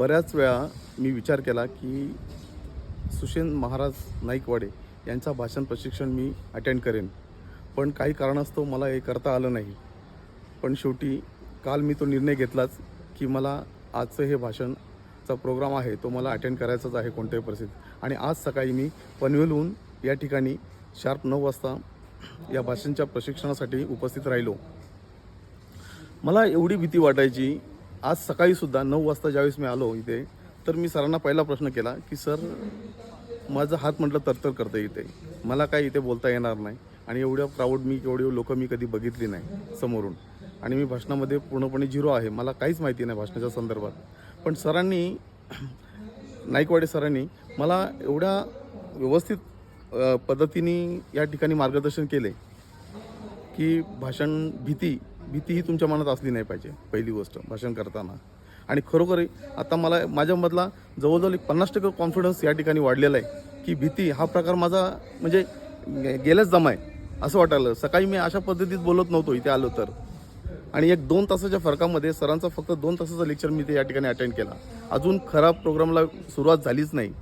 बऱ्याच वेळा मी विचार केला की सुशेन महाराज नाईकवाडे यांचा भाषण प्रशिक्षण मी अटेंड करेन. पण काही कारणास्तव मला हे करता आलं नाही. पण शेवटी काल मी तो निर्णय घेतलाच की मला आजचं हे भाषणचा प्रोग्राम आहे तो मला अटेंड करायचाच आहे कोणत्याही परिस्थितीत. आणि आज सकाळी मी पनवेलहून या ठिकाणी शार्प नऊ वाजता या भाषणच्या प्रशिक्षणासाठी उपस्थित राहिलो. मला एवढी भीती वाटायची आज सकाळीसुद्धा नऊ वाजता ज्यावेळेस मी आलो इथे तर मी सरांना पहिला प्रश्न केला की सर माझा हात म्हटलं तरतर करतं इथे. मला काय इथे बोलता येणार नाही आणि एवढ्या प्राऊड मी एवढे लोक मी कधी बघितली नाही समोरून. आणि मी भाषणामध्ये पूर्णपणे झिरो आहे. मला काहीच माहिती नाही भाषणाच्या संदर्भात. पण सरांनी नाईकवाडे सरांनी मला एवढ्या व्यवस्थित पद्धतीने या ठिकाणी मार्गदर्शन केले की भाषण भीती भीती ही तुमच्या मनात असली नाही पाहिजे पहिली गोष्ट भाषण करताना. आणि खरोखर आता मला माझ्यामधला जवळजवळ एक पन्नास टक्के कॉन्फिडन्स या ठिकाणी वाढलेला आहे की भीती हा प्रकार माझा म्हणजे गेल्याच गेल्याच जमाय असं वाटायला. सकाळी मी अशा पद्धतीत बोलत नव्हतो इथे आलो तर. आणि एक दोन तासाच्या फरकामध्ये सरांचा फक्त दोन तासाचा लेक्चर मी ते या ठिकाणी अटेंड केला. अजून खराब प्रोग्रामला सुरुवात झालीच नाही.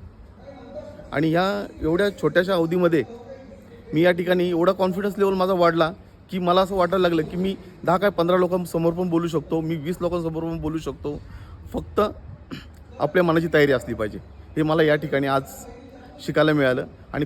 आणि ह्या एवढ्या छोट्याशा अवधीमध्ये मी या ठिकाणी एवढा कॉन्फिडन्स लेवल माझा वाढला की मला असं वाटायला लागलं की मी दहा काय पंधरा लोकांसमोर पण बोलू शकतो मी वीस लोकांसमोर पण बोलू शकतो. फक्त आपल्या मनाची तयारी असली पाहिजे. हे मला या ठिकाणी आज शिकायला मिळालं आणि